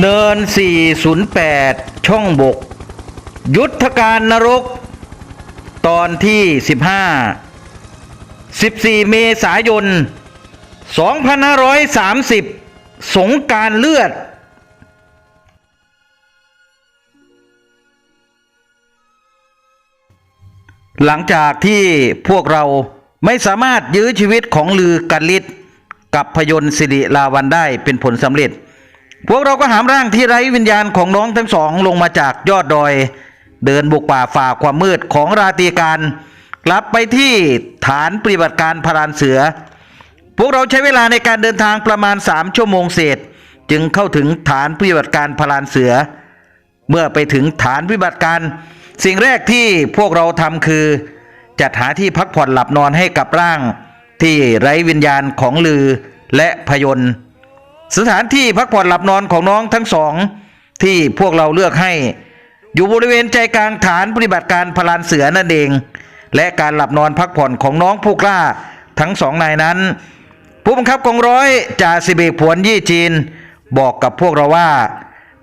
เนิน 408 ช่องบก ยุทธการนรก ตอนที่ 15 14 เมษายน 2530 สงการเลือด หลังจากที่พวกเราไม่สามารถยื้อชีวิตของลือกันลิศกับพยนต์สิริลาวันได้เป็นผลสำเร็จ พวกเราก็หามร่างที่ไร้วิญญาณของน้องทั้งสองลงมาจากยอดดอย เดินบุกป่าฝ่าความมืดของราตรีการ กลับไปที่ฐานปฏิบัติการพรานเสือ พวกเราใช้เวลาในการเดินทางประมาณ 3 ชั่วโมงเศษ จึงเข้าถึงฐานปฏิบัติการพรานเสือ เมื่อไปถึงฐานปฏิบัติการ สิ่งแรกที่พวกเราทำคือ จัดหาที่พักผ่อนหลับนอนให้กับร่าง ที่ไร้วิญญาณของลือและพยนต์ สถานที่พักผ่อนหลับนอนของน้องทั้งสอง ที่พวกเราเลือกให้ อยู่บริเวณใจกลางฐานปฏิบัติการพลานเสือนั่นเอง และการหลับนอนพักผ่อนของน้องผู้กล้าทั้งสองนายนั้น ผู้บังคับกองร้อยจ่าสิบเอกผวนยี่จีน บอกกับพวกเราว่า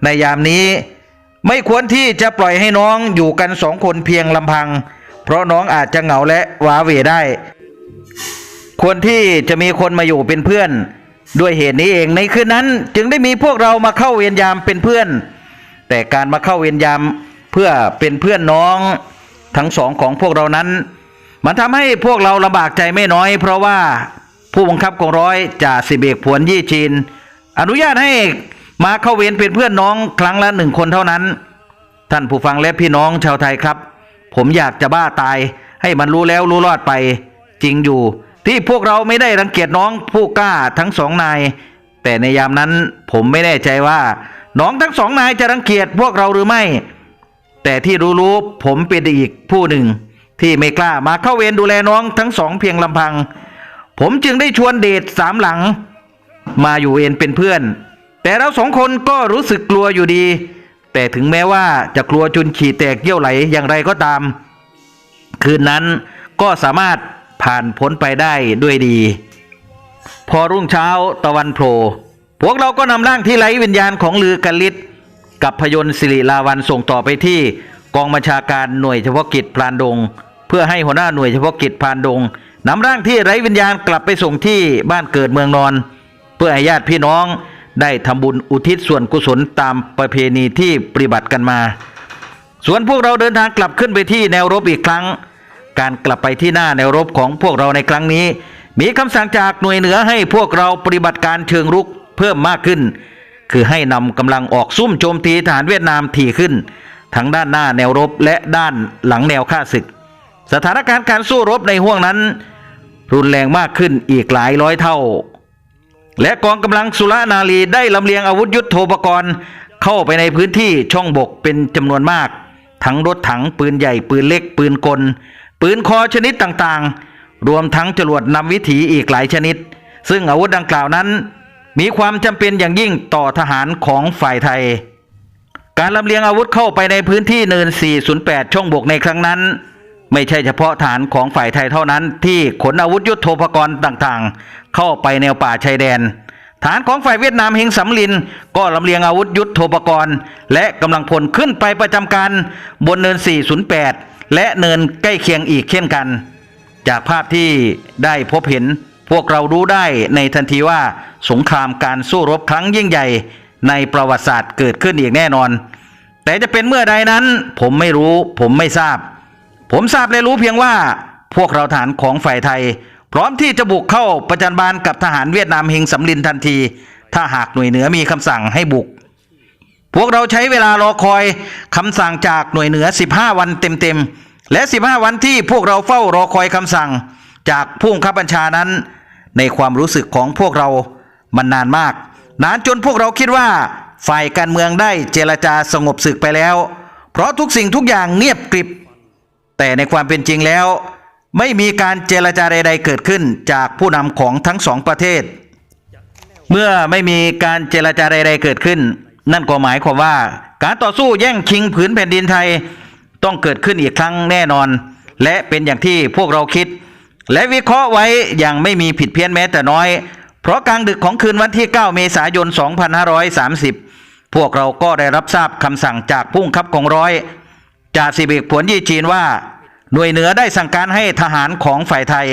ในยามนี้ไม่ควรที่จะปล่อยให้น้องอยู่กันสองคนเพียงลำพัง เพราะน้องอาจจะเหงาและว้าเหวได้ ควรที่จะมีคนมาอยู่เป็นเพื่อน ด้วยเหตุนี้เองในคืนนั้นจึงได้มีพวกเรามาเข้าเวรยามเป็นเพื่อน แต่การมาเข้าเวรยามเพื่อเป็นเพื่อนน้องทั้งสองของพวกเรานั้น มันทำให้พวกเราลำบากใจไม่น้อย เพราะว่าผู้บังคับกองร้อยจ่าสิบเอกผวนยี่จีน อนุญาตให้มาเข้าเวรเป็นเพื่อนน้องครั้งละหนึ่งคนเท่านั้น ท่านผู้ฟังและพี่น้องชาวไทยครับ ผมอยากจะบ้าตายให้มันรู้แล้วรู้รอดไป จริงอยู่ ที่พวกเราไม่ได้รังเกียจน้องผู้กล้าทั้งสองนาย แต่ในยามนั้นผมไม่แน่ใจว่า น้องทั้งสองนายจะรังเกียจพวกเราหรือไม่ แต่ที่รู้ๆผมเป็นอีกผู้หนึ่ง ที่ไม่กล้ามาเข้าเวรดูแลน้องทั้งสองเพียงลำพัง ผมจึงได้ชวนเดทสามหลัง มาอยู่เวรเป็นเพื่อน แต่เราสองคนก็รู้สึกกลัวอยู่ดี แต่ถึงแม้ว่าจะกลัวจนฉี่แตกเยี่ยวไหลอย่างไรก็ตาม คืนนั้นก็สามารถ ผ่านพ้นไปได้ด้วยดี พอรุ่งเช้าตะวันโผล่พวกเราก็นำร่างที่ไร้วิญญาณของลือกันลิศกับพยนต์สิริลาวันส่งต่อไปที่กองบัญชาการหน่วยเฉพาะกิจพลานดง เพื่อให้หัวหน้าหน่วยเฉพาะกิจพลานดงนำร่างที่ไร้วิญญาณกลับไปส่งที่บ้านเกิดเมืองนอน เพื่อให้ญาติพี่น้องได้ทำบุญอุทิศส่วนกุศลตามประเพณีที่ปฏิบัติกันมา ส่วนพวกเราเดินทางกลับขึ้นไปที่แนวรบอีกครั้ง การกลับไปที่หน้าแนวรบของพวกเราในครั้งนี้ มีคำสั่งจากหน่วยเหนือให้พวกเราปฏิบัติการเชิงรุกเพิ่มมากขึ้น คือให้นำกำลังออกซุ่มโจมตีทหารเวียดนามถี่ขึ้น ทั้งด้านหน้าแนวรบและด้านหลังแนวข้าศึก สถานการณ์การสู้รบในห่วงนั้น รุนแรงมากขึ้นอีกหลายร้อยเท่า และกองกำลังสุรนารีได้ลำเลียงอาวุธยุโทโธปกรณ์เข้าไปในพื้นที่ช่องบกเป็นจำนวนมาก ทั้งรถถังปืนใหญ่ปืนเล็กปืนกล ปืนคอชนิดต่างๆ รวมทั้งจรวดนำวิถีอีกหลายชนิด ซึ่งอาวุธดังกล่าวนั้น มีความจำเป็นอย่างยิ่งต่อทหารของฝ่ายไทย การลำเลียงอาวุธเข้าไปในพื้นที่เนิน 408 ช่องบกในครั้งนั้น ไม่ใช่เฉพาะฐานของฝ่ายไทยเท่านั้น ที่ขนอาวุธยุโทโธปกรณ์ต่างๆ เข้าไปแนวป่าชายแดนฐานของฝ่ายเวียดนามเฮงสำลิน ก็ลำเลียงอาวุธยุทโธปกรณ์ และกำลังพลขึ้นไปประจำการบนเนิน 408 และเนินใกล้เคียงอีกเช่นกัน จากภาพที่ได้พบเห็นพวกเรารู้ได้ในทันทีว่าสงครามการสู้รบครั้งยิ่งใหญ่ในประวัติศาสตร์เกิดขึ้นอีกแน่นอน แต่จะเป็นเมื่อใดนั้น ผมไม่รู้ ผมไม่ทราบ ผมทราบและรู้เพียงว่า พวกเราฐานของฝ่ายไทย พร้อมที่จะบุกเข้าประจันบานกับทหารเวียดนามเฮงสำลินทันที ถ้าหากหน่วยเหนือมีคำสั่งให้บุก พวกเราใช้เวลารอคอยคำสั่งจากหน่วยเหนือ 15 วันเต็มๆ และ 15 วันที่พวกเราเฝ้ารอคอยคำสั่ง จากผู้บังคับบัญชานั้น ในความรู้สึกของพวกเรามันนานมาก นานจนพวกเราคิดว่า ฝ่ายการเมืองได้เจรจาสงบศึกไปแล้ว เพราะทุกสิ่งทุกอย่างเงียบกริบ แต่ในความเป็นจริงแล้ว ไม่มีการเจรจาใด ๆ เกิดขึ้นจากผู้นำของทั้งสองประเทศ เมื่อไม่มีการเจรจาใด ๆ เกิดขึ้น นั่นก็หมายความว่า การต่อสู้แย่งชิงผืนแผ่นดินไทยต้องเกิดขึ้นอีกครั้งแน่นอน และเป็นอย่างที่พวกเราคิด และวิเคราะห์ไว้อย่างไม่มีผิดเพี้ยนแม้แต่น้อย เพราะกลางดึกของคืนวันที่ 9 เมษายน 2530 พวกเราก็ได้รับทราบคำสั่งจากผู้บังคับกองร้อยจ่าสิบเอกผวนยี่จีนว่า หน่วยเหนือได้สั่งการให้ทหารของฝ่ายไทย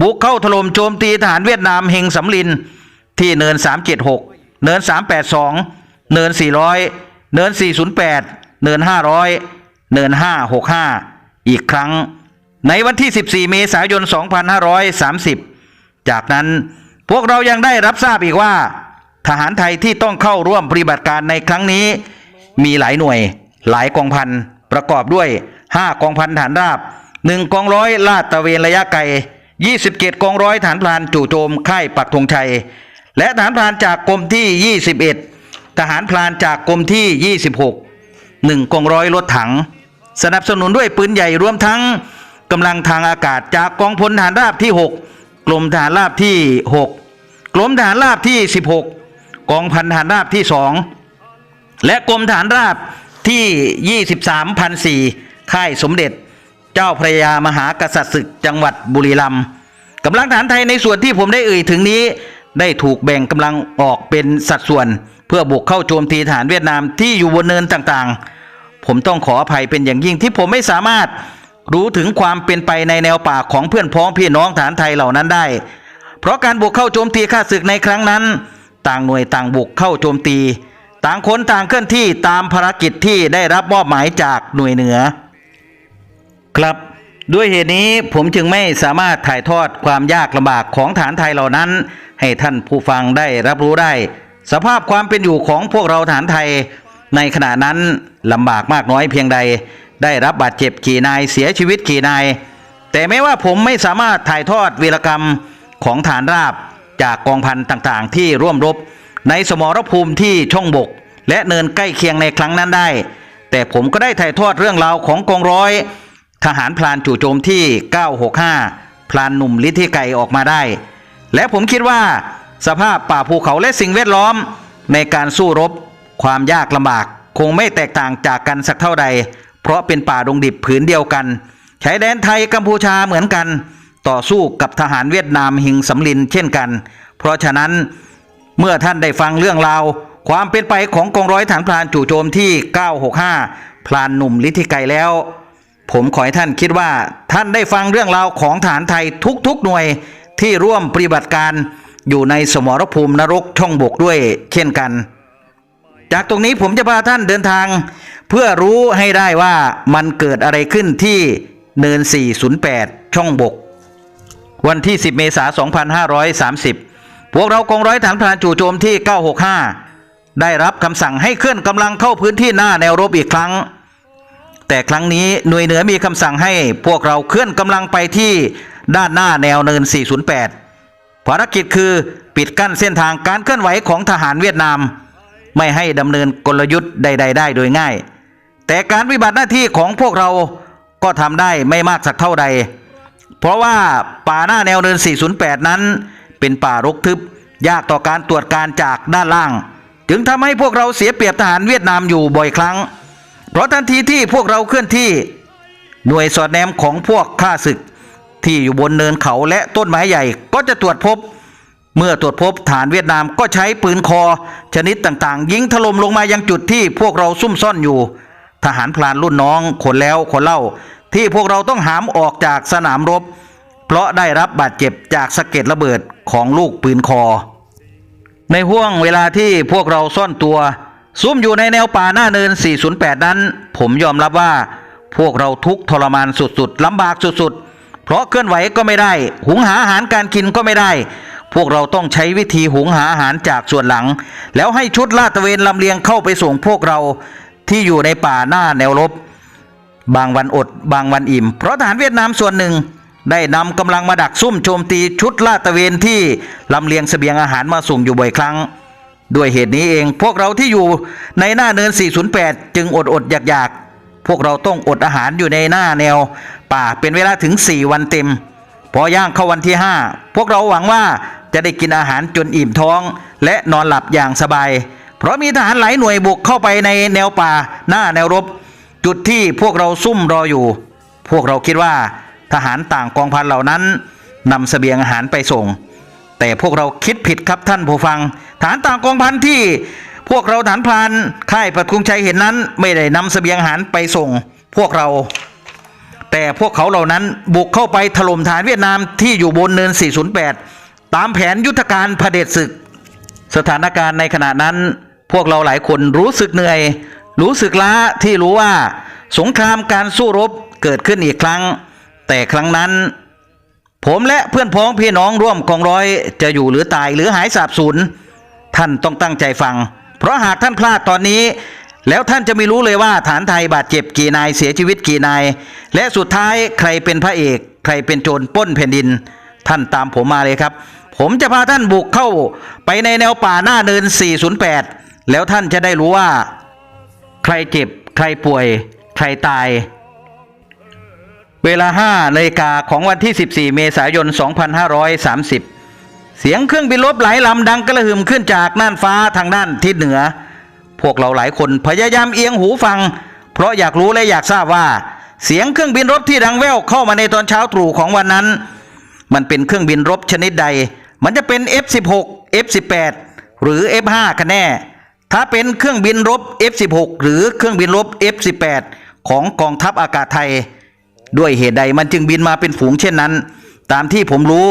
บุกเข้าถล่มโจมตีทหารเวียดนามเฮงสำลิน ที่เนิน 376 เนิน 382 เนิน 400 เนิน 408 เนิน 500 เนิน 565 อีกครั้ง ในวันที่ 14 เมษายน 2530 จากนั้นพวกเรายังได้รับทราบอีกว่า ทหารไทยที่ต้องเข้าร่วมปฏิบัติการในครั้งนี้ มีหลายหน่วย หลายกองพันประกอบด้วย 5 กองพันฐานราบ 1 กองร้อยลาดตระเวนระยะไกล 27 กองร้อยฐานพลานจู่โจมค่ายปักธงชัย และฐานพลานจากกรมที่ 21 ทหารพลานจากกรมที่ 26 1กองร้อยรถถัง สนับสนุนด้วยปืนใหญ่รวมทั้งกำลังทางอากาศจากกองพลฐานราบที่ 6 กรมฐานราบที่ 6 กรมฐานราบที่ 16 กองพันฐานราบที่ 2 และกรมฐานราบที่ 23พันสี่ค่ายสมเด็จ เจ้าพระยามหากษัตริย์ศึกจังหวัดบุรีรัมย์กำลังฐานไทยในส่วนที่ผมได้เอ่ยถึงนี้ ได้ถูกแบ่งกำลังออกเป็นสัดส่วน พื่อบุกเข้าโจมตีฐานเวียดนามที่อยู่บนเนินต่างๆ ผมต้องขออภัยเป็นอย่างยิ่งที่ผมไม่สามารถรู้ถึงความเป็นไปในแนวป่าของเพื่อนพ้องพี่น้องฐานไทยเหล่านั้นได้ เพราะการบุกเข้าโจมตีข้าศึกในครั้งนั้น ต่างหน่วยต่างบุกเข้าโจมตี ต่างคนต่างเคลื่อนที่ตามภารกิจที่ได้รับมอบหมายจากหน่วยเหนือ ครับด้วยเหตุนี้ผมจึงไม่สามารถถ่ายทอดความยากลำบากของฐานไทยเหล่านั้น ให้ท่านผู้ฟังได้รับรู้ได้ สภาพความเป็นอยู่ของพวกเราฐานไทย ในขณะนั้นลำบากมากน้อยเพียงใด ได้รับบาดเจ็บกี่นายเสียชีวิตกี่นาย แต่แม้ว่าผมไม่สามารถถ่ายทอดวีรกรรมของฐานราบจากกองพันต่างๆ ที่ร่วมรบ ในสมรภูมิที่ช่องบก และเนินใกล้เคียงในครั้งนั้นได้ แต่ผมก็ได้ถ่ายทอดเรื่องราวของกองร้อย ทหารพลานจู่โจมที่ 965 พลานหนุ่มลิทธิไก่ออกมาได้ และผมคิดว่า สภาพป่าภูเขาและสิ่งแวดล้อม ในการสู้รบ ความยากลำบาก คงไม่แตกต่างจากกันสักเท่าใด เพราะเป็นป่าดงดิบผืนเดียวกันชายแดนไทยกัมพูชาเหมือนกัน ต่อสู้กับทหารเวียดนามหิงสำลินเช่นกัน เพราะฉะนั้นเมื่อท่านได้ฟังเรื่องราว ความเป็นไปของกองร้อยฐานพลานจู่โจมที่ 965 พลานหนุ่มลิทธิไกแล้ว ผมขอให้ท่านคิดว่าท่านได้ฟังเรื่องราวของฐานไทยทุกๆหน่วยที่ร่วมปฏิบัติการ อยู่ในสมรภูมินรกช่องบกด้วยเช่นกัน จากตรงนี้ผมจะพาท่านเดินทาง เพื่อรู้ให้ได้ว่ามันเกิดอะไรขึ้นที่เนิน 408 ช่องบก วันที่ 10 เมษายน 2530 พวกเรากองร้อยฐานพรานจู่โจมที่ 965 ได้รับคำสั่งให้เคลื่อนกำลังเข้าพื้นที่หน้าแนวรบอีกครั้ง แต่ครั้งนี้หน่วยเหนือมีคำสั่งให้พวกเราเคลื่อนกำลังไปที่ด้านหน้าแนวเนิน 408 ภารกิจคือปิดกั้นเส้นทางการเคลื่อนไหวของทหารเวียดนาม ไม่ให้ดำเนินกลยุทธ์ใด ๆ ได้โดยง่าย แต่การปฏิบัติหน้าที่ของพวกเราก็ทำได้ไม่มากสักเท่าใด เพราะว่าป่าหน้าแนวเนิน 408 นั้น เป็นป่ารกทึบยากต่อการตรวจการจากด้านล่าง จึงทำให้พวกเราเสียเปรียบทหารเวียดนามอยู่บ่อยครั้ง เพราะทันทีที่พวกเราเคลื่อนที่ หน่วยสอดแนมของพวกข้าศึก ที่อยู่บนเนินเขาและต้นไม้ใหญ่ก็จะตรวจพบ เมื่อตรวจพบฐานเวียดนามก็ใช้ปืนคอ ชนิดต่างๆ ยิงถล่มลงมายังจุดที่พวกเราซุ่มซ่อนอยู่ ทหารพลานรุ่นน้องคนแล้วคนเล่า ที่พวกเราต้องหามออกจากสนามรบ เพราะได้รับบาดเจ็บจากสะเก็ดระเบิดของลูกปืนคอ ในห่วงเวลาที่พวกเราซ่อนตัว ซุ่มอยู่ในแนวป่าหน้าเนิน 408 นั้น ผมยอมรับว่าพวกเราทุกทรมานสุดๆลำบากสุดๆ เพราะเคลื่อนไหวก็ไม่ได้ หุงหาอาหารการกินก็ไม่ได้ พวกเราต้องใช้วิธีหุงหาอาหารจากส่วนหลัง แล้วให้ชุดลาดตระเวนลำเลียงเข้าไปส่งพวกเราที่อยู่ในป่าหน้าแนวรบบางวันอดบางวันอิ่ม เพราะทหารเวียดนามส่วนหนึ่ง ได้นำกำลังมาดักซุ่มโจมตีชุดลาดตระเวนที่ลำเลียงเสบียงอาหารมาส่งอยู่บ่อยครั้ง ด้วยเหตุนี้เองพวกเราที่อยู่ในหน้าเนิน 408 จึงอดอดอยากๆพวกเราต้องอดอาหารอยู่ในหน้าแนว ป่าเป็นเวลาถึง 4 วันเต็ม พอย่างเข้าวันที่ 5 พวกเราหวังว่าจะได้กินอาหารจนอิ่มท้อง และนอนหลับอย่างสบาย เพราะมีทหารหลายหน่วยบุกเข้าไปในแนวป่าหน้าแนวรบ จุดที่พวกเราซุ่มรออยู่ พวกเราคิดว่าทหารต่างกองพันเหล่านั้นนำเสบียงอาหารไปส่ง แต่พวกเราคิดผิดครับท่านผู้ฟังฐานต่างกองพันที่พวกเราฐานพรานค่ายปัดคุงชัยเห็นนั้น ไม่ได้นำเสบียงอาหารไปส่ง พวกเรา แต่พวกเขาเหล่านั้นบุกเข้าไปถล่มฐานเวียดนามที่อยู่บนเนิน 408 ตามแผนยุทธการเผด็จศึก สถานการณ์ในขณะนั้น พวกเราหลายคนรู้สึกเหนื่อย รู้สึกล้าที่รู้ว่า สงครามการสู้รบเกิดขึ้นอีกครั้ง แต่ครั้งนั้น ผมและเพื่อนพ้องพี่น้องร่วมกองร้อยจะอยู่หรือตายหรือหายสาบสูญท่านต้องตั้งใจฟัง เพราะหากท่านพลาดตอนนี้ แล้วท่านจะไม่รู้เลยว่าฐานไทยบาดเจ็บกี่นายเสียชีวิตกี่นาย และสุดท้ายใครเป็นพระเอก ใครเป็นโจรป้นแผ่นดิน ท่านตามผมมาเลยครับ ผมจะพาท่านบุกเข้าไปในแนวป่าหน้าเนิน 408 แล้วท่านจะได้รู้ว่า ใครเจ็บ ใครป่วย ใครตาย เวลา5นาฬิกาของวันที่ 14 เมษายน 2530 เสียงเครื่องบินรบหลายลำดังกระหึ่มขึ้นจากน่านฟ้าทางด้านทิศเหนือ พวกเราหลายคนพยายามเอียงหูฟัง เพราะอยากรู้และอยากทราบว่า เสียงเครื่องบินรบที่ดังแว่วเข้ามาในตอนเช้าตรู่ของวันนั้น มันเป็นเครื่องบินรบชนิดใด มันจะเป็น F16 F18 หรือ F5 กันแน่ ถ้าเป็นเครื่องบินรบ F16 หรือเครื่องบินรบ F18 ของกองทัพอากาศไทย ด้วยเหตุใดมันจึงบินมาเป็นฝูงเช่นนั้น ตามที่ผมรู้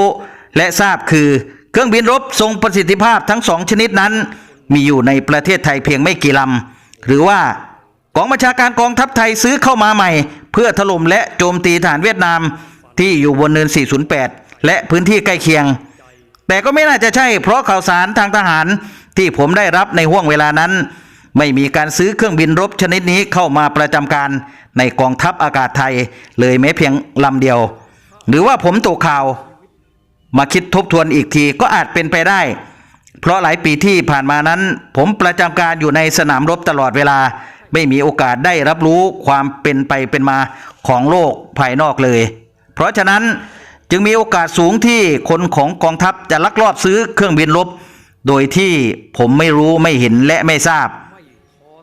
และทราบคือเครื่องบินรบทรงประสิทธิภาพทั้งสองชนิดนั้น มีอยู่ในประเทศไทยเพียงไม่กี่ลำ หรือว่ากองบัญชาการกองทัพไทยซื้อเข้ามาใหม่ เพื่อถล่มและโจมตีฐานเวียดนามที่อยู่บนเนิน 408 และพื้นที่ใกล้เคียง แต่ก็ไม่น่าจะใช่เพราะข่าวสารทางทหารที่ผมได้รับในห่วงเวลานั้น ไม่มีการซื้อเครื่องบินรบชนิดนี้เข้ามาประจำการในกองทัพอากาศไทยเลยแม้เพียงลำเดียว หรือว่าผมตกข่าว มาคิดทบทวนอีกทีก็อาจเป็นไปได้ เพราะหลายปีที่ผ่านมานั้น ผมประจำการอยู่ในสนามรบตลอดเวลา ไม่มีโอกาสได้รับรู้ความเป็นไปเป็นมาของโลกภายนอกเลย เพราะฉะนั้นจึงมีโอกาสสูงที่คนของกองทัพจะลักลอบซื้อเครื่องบินรบ โดยที่ผมไม่รู้ไม่เห็นและไม่ทราบ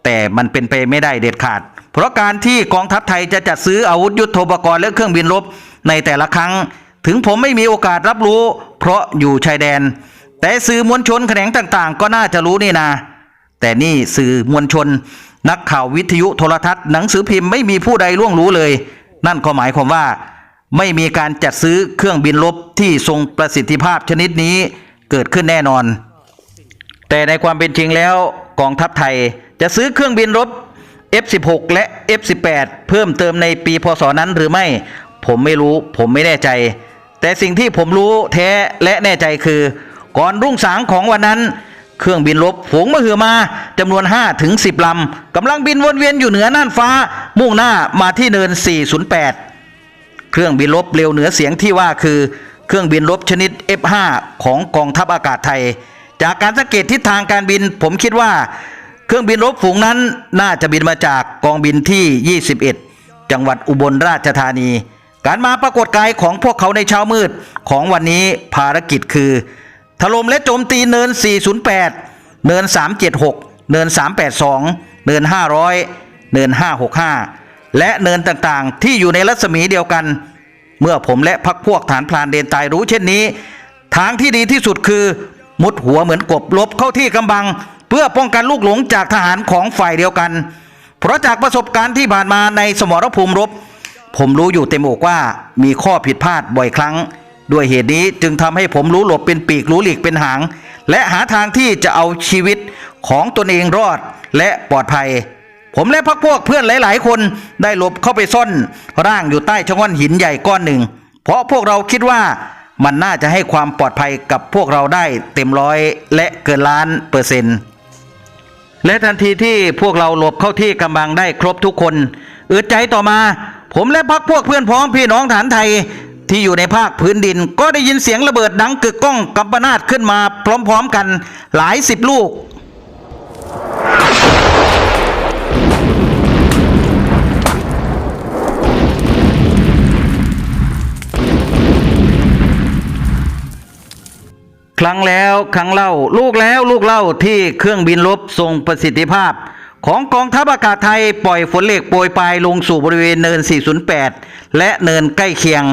แต่มันเป็นไปไม่ได้เด็ดขาด เพราะการที่กองทัพไทยจะจัดซื้ออาวุธยุทโธปกรณ์และเครื่องบินรบในแต่ละครั้ง ถึงผมไม่มีโอกาสรับรู้ เพราะอยู่ชายแดน แต่สื่อมวลชนแขนงต่างๆ ก็น่าจะรู้นี่นาแต่นี่สื่อมวลชน นักข่าววิทยุโทรทัศน์หนังสือพิมพ์ไม่มีผู้ใดล่วงรู้เลย นั่นก็หมายความว่า ไม่มีการจัดซื้อเครื่องบินรบที่ทรงประสิทธิภาพชนิดนี้เกิดขึ้นแน่นอน แต่ในความเป็นจริงแล้วกองทัพไทยจะซื้อเครื่องบินรบ F16 และ F18 เพิ่มเติมในปีพศนั้นหรือไม่ ผมไม่รู้ผมไม่แน่ใจ แต่สิ่งที่ผมรู้แท้และแน่ใจคือ ก่อนรุ่งสางของวันนั้น เครื่องบินรบฝูงมหึมาจำนวน5ถึง10 ลำกำลังบินวนเวียนอยู่เหนือน่านฟ้า มุ่งหน้ามาที่เนิน 408 เครื่องบินรบเร็วเหนือเสียงที่ว่าคือ เครื่องบินรบชนิด F5 ของกองทัพอากาศไทย จากการสังเกตทิศทางการบินผมคิดว่า เครื่องบินรบฝูงนั้นน่าจะบินมาจากกองบินที่ 21 จังหวัดอุบลราชธานีการมาปรากฏกายของพวกเขาในเช้ามืดของวันนี้ภารกิจคือ ถล่มและโจมตีเนิน 408 เนิน 376 เนิน 382 เนิน 500 เนิน 565 และเนินต่างๆ ที่อยู่ในรัศมีเดียวกัน เมื่อผมและพักพวกฐานพลานเดนตายรู้เช่นนี้ ทางที่ดีที่สุดคือ มุดหัวเหมือนกบลบเข้าที่กำบัง เพื่อป้องกันลูกหลงจากทหารของฝ่ายเดียวกัน เพราะจากประสบการณ์ที่ผ่านมาในสมรภูมิรบ ผมรู้อยู่เต็มอกว่ามีข้อผิดพลาดบ่อยครั้ง ด้วยเหตุนี้จึงทำให้ผมรู้หลบเป็นปีกรู้หลีกเป็นหาง และหาทางที่จะเอาชีวิตของตนเองรอดและปลอดภัย ผมและพักพวกเพื่อนหลาย ๆ คนได้หลบเข้าไปซ่อนร่างอยู่ใต้ชะง่อนหินใหญ่ก้อนหนึ่ง เพราะพวกเราคิดว่ามันน่าจะให้ความปลอดภัยกับพวกเราได้เต็มร้อยและเกินล้านเปอร์เซ็นต์และทันทีที่พวกเราหลบเข้าที่กำบังได้ครบทุกคน อึดใจต่อมา ผมและพักพวกเพื่อนพ้องพี่น้องฐานไทย ที่อยู่ในภาคพื้นดิน ก็ได้ยินเสียงระเบิดดังกึกก้องกัมปนาตขึ้นมาพร้อมๆกันหลายสิบลูก ครั้งแล้วครั้งเล่าลูกแล้วลูกเล่าที่เครื่องบินรบทรงประสิทธิภาพของกองทัพอากาศไทยปล่อยฝนเหล็กโปรยปลายลงสู่บริเวณเนิน 408 และเนินใกล้เคียง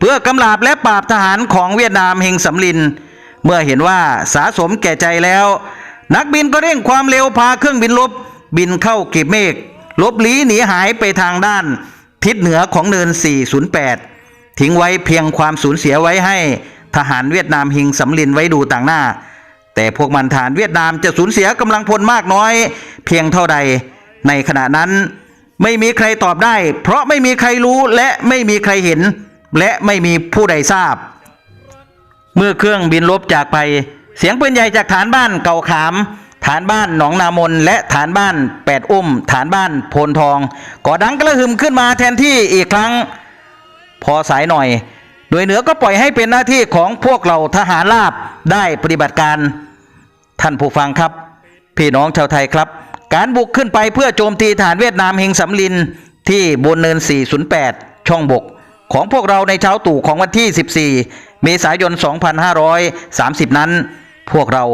เพื่อกำราบและปราบทหารของเวียดนามเฮงสำลิน เมื่อเห็นว่าสาสมแก่ใจแล้ว นักบินก็เร่งความเร็วพาเครื่องบินลบ บินเข้ากีบเมฆลบลี้หนีหายไปทางด้าน ทิศเหนือของเนิน 408 ทิ้งไว้เพียงความสูญเสียไว้ให้ทหารเวียดนามหิงสำลินไว้ดูต่างหน้า แต่พวกมันฐานเวียดนามจะสูญเสียกำลังพลมากน้อย เพียงเท่าใด ในขณะนั้น ไม่มีใครตอบได้ เพราะไม่มีใครรู้และไม่มีใครเห็น และไม่มีผู้ใดทราบ เมื่อเครื่องบินลบจากไป เสียงปืนใหญ่จากฐานบ้านเก่าขาม ฐานบ้านหนองนามนและฐานบ้านแปดอุ้ม ฐานบ้านโพนทองก็ดังกระหึ่มขึ้นมาแทนที่อีกครั้ง พอสายหน่อย โดยเหนือก็ปล่อยให้เป็นหน้าที่ของพวกเราทหารราบได้ปฏิบัติการ ท่านผู้ฟังครับ พี่น้องชาวไทยครับ การบุกขึ้นไปเพื่อโจมตีฐานเวียดนามเฮงสำลินที่บนเนิน 408 ช่องบก ของพวกเราในเช้าตู่ของวันที่ 14 เมษายน 2530 นั้น พวกเรา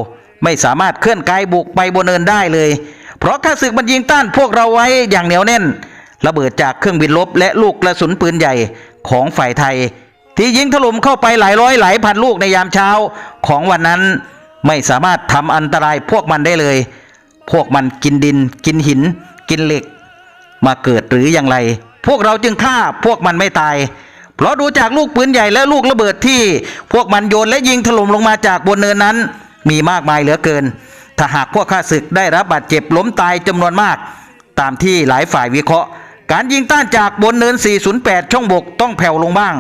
ไม่สามารถเคลื่อนกายบุกไปบนเนินได้เลย เพราะข้าศึกมันยิงต้านพวกเราไว้อย่างเหนียวแน่น ระเบิดจากเครื่องบินลบและลูกกระสุนปืนใหญ่ของฝ่ายไทย ที่ยิงถล่มเข้าไปหลายร้อยหลายพันลูกในยามเช้าของวันนั้น ไม่สามารถทำอันตรายพวกมันได้เลย พวกมันกินดิน กินหิน กินเหล็ก มาเกิดหรืออย่างไร พวกเราจึงฆ่าพวกมันไม่ตาย เพราะดูจากลูกปืนใหญ่และลูกระเบิดที่ พวกมันโยนและยิงถล่มลงมาจากบนเนินนั้น มีมากมายเหลือเกิน ถ้าหากพวกข้าศึกได้รับบาดเจ็บล้มตายจำนวนมาก ตามที่หลายฝ่ายวิเคราะห์ การยิงต้านจากบนเนิน 408 ช่องบกต้องแผ่วลงบ้าง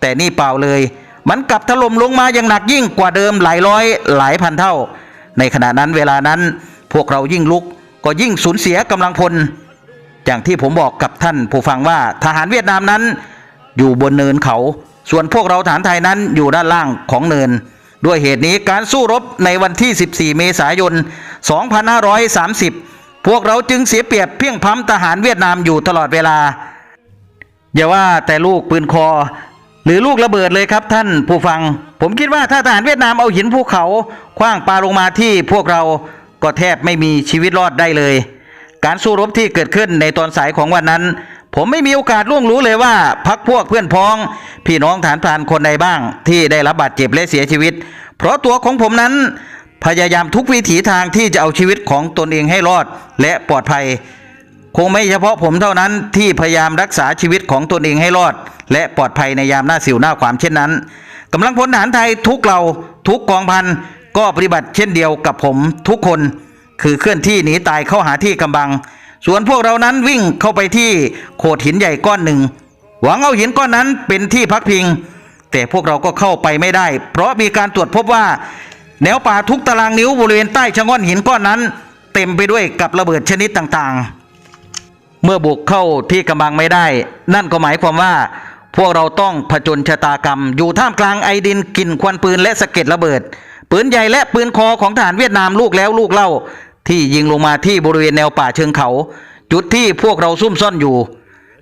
แต่นี่เปล่าเลย มันกลับถล่มลงมาอย่างหนักยิ่งกว่าเดิมหลายร้อยหลายพันเท่า ในขณะนั้นเวลานั้น พวกเรายิ่งลุกก็ยิ่งสูญเสียกำลังพล อย่างที่ผมบอกกับท่านผู้ฟังว่าทหารเวียดนามนั้น อยู่บนเนินเขา ส่วนพวกเราฐานไทยนั้นอยู่ด้านล่างของเนิน ด้วยเหตุนี้การสู้รบในวันที่ 14 เมษายน 2530 พวกเราจึงเสียเปรียบเพียงพล้ำทหารเวียดนามอยู่ตลอดเวลา อย่าว่าแต่ลูกปืนคอ หรือลูกระเบิดเลยครับท่านผู้ฟัง ผมคิดว่าถ้าทหารเวียดนามเอาหินภูเขาคว้างปาลงมาที่พวกเราก็แทบไม่มีชีวิตรอดได้เลย การสู้รบที่เกิดขึ้นในตอนสายของวันนั้น ผมไม่มีโอกาสล่วงรู้เลยว่าพักพวกเพื่อนพ้อง พี่น้องฐานพรานคนใดบ้าง ที่ได้รับบาดเจ็บและเสียชีวิต เพราะตัวของผมนั้น พยายามทุกวิถีทางที่จะเอาชีวิตของตนเองให้รอดและปลอดภัย คงไม่เฉพาะผมเท่านั้นที่พยายามรักษาชีวิตของตนเองให้รอด และปลอดภัยในยามหน้าสิวหน้าความเช่นนั้นกำลังพลทหารไทยทุกเราทุกกองพันก็ปฏิบัติเช่นเดียวกับผมทุกคน คือเคลื่อนที่หนีตายเข้าหาที่กำบัง ส่วนพวกเรานั้นวิ่งเข้าไปที่โขดหินใหญ่ก้อนหนึ่ง หวังเอาหินก้อนนั้นเป็นที่พักพิง แต่พวกเราก็เข้าไปไม่ได้ เพราะมีการตรวจพบว่า แนวป่าทุกตารางนิ้วบริเวณใต้ชะง่อนหินก้อนนั้น เต็มไปด้วยกับระเบิดชนิดต่างๆ เมื่อบุกเข้าที่กำบังไม่ได้ นั่นก็หมายความว่า พวกเราต้องผจญชะตากรรม อยู่ท่ามกลางไอดินกลิ่นควันปืนและสะเก็ดระเบิดปืนใหญ่และปืนคอของทหารเวียดนามลูกแล้วลูกเล่า ที่ยิงลงมาที่บริเวณแนวป่าเชิงเขา จุดที่พวกเราซุ่มซ่อนอยู่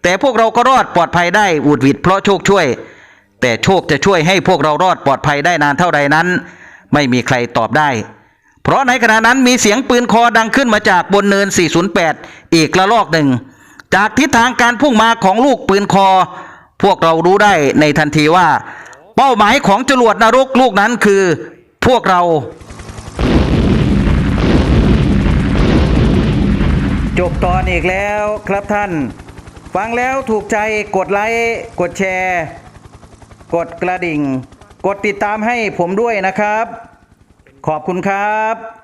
แต่พวกเราก็รอดปลอดภัยได้อุดวิดเพราะโชคช่วย แต่โชคจะช่วยให้พวกเรารอดปลอดภัยได้นานเท่าใดนั้น ไม่มีใครตอบได้ เพราะในขณะนั้นมีเสียงปืนคอดังขึ้นมาจากบนเนิน 408 อีกระลอกหนึ่ง จากทิศทางการพุ่งมาของลูกปืนคอ พวกเรารู้ได้ในทันทีว่า เป้าหมายของจรวดนรกลูกนั้นคือ พวกเรา จบตอนอีกแล้วครับท่าน ฟังแล้วถูกใจกดไลค์กดแชร์ กดกระดิ่ง กดติดตามให้ผมด้วยนะครับ ขอบคุณครับ